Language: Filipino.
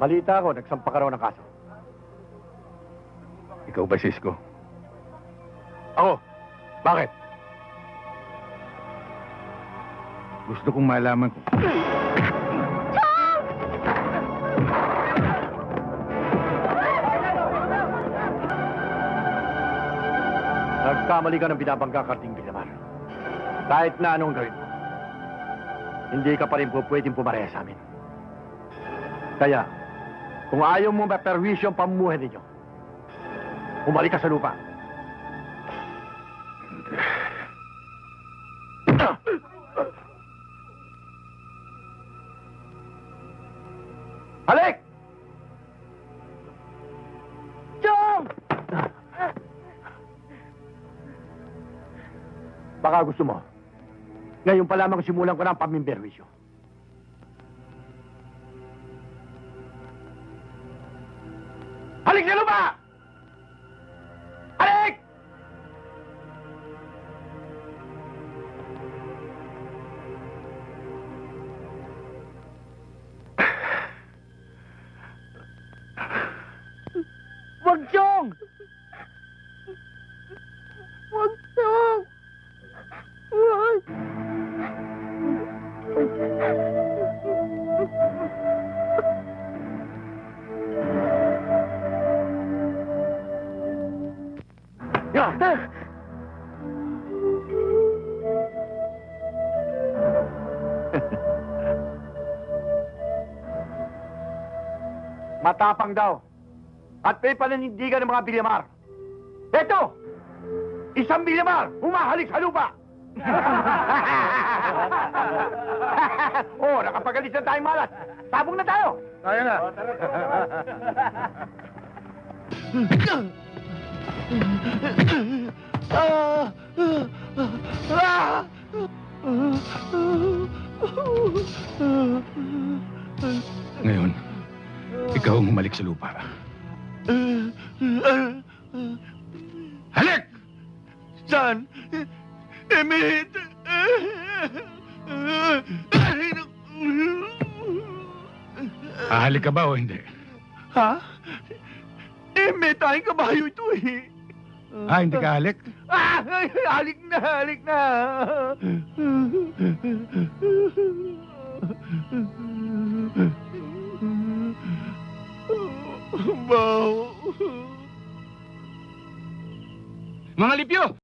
Balita ko, nagsampa ka raw ng kaso. Ikaw ba, Cisco? Ako? Bakit? Gusto kong malaman kung... Nagkamali ka ng binabangga karting Bilamar. Kahit na anong gawin mo, hindi ka pa rin po pwedeng pumareha sa amin. Kaya, kung ayaw mo maperwisyo ang pamumuhay ninyo, umalik ka sa lupa. Halik! Chong! Baka gusto mo. Ngayon pa lamang simulan ko na ang. Halik sa lupa! Halik! Wag, Chong! Wag, Chong! Wag! Ya! Matapang daw. At may pananindigan ng mga bilyamar. Eto! Isang bilyamar! Humahalik sa lupa! oh, nakapagalis na tayong malas. Tabong na tayo! Kaya na. Ngayon, ikaw ang umalik sa lupa. Halik! Saan? Emit! Ahalik ka ba o hindi? Ha? Eh, may tayong kabayo ito eh. Ah, hindi ka halik? Ah! Halik na, halik na! Baw. Mga lipyo!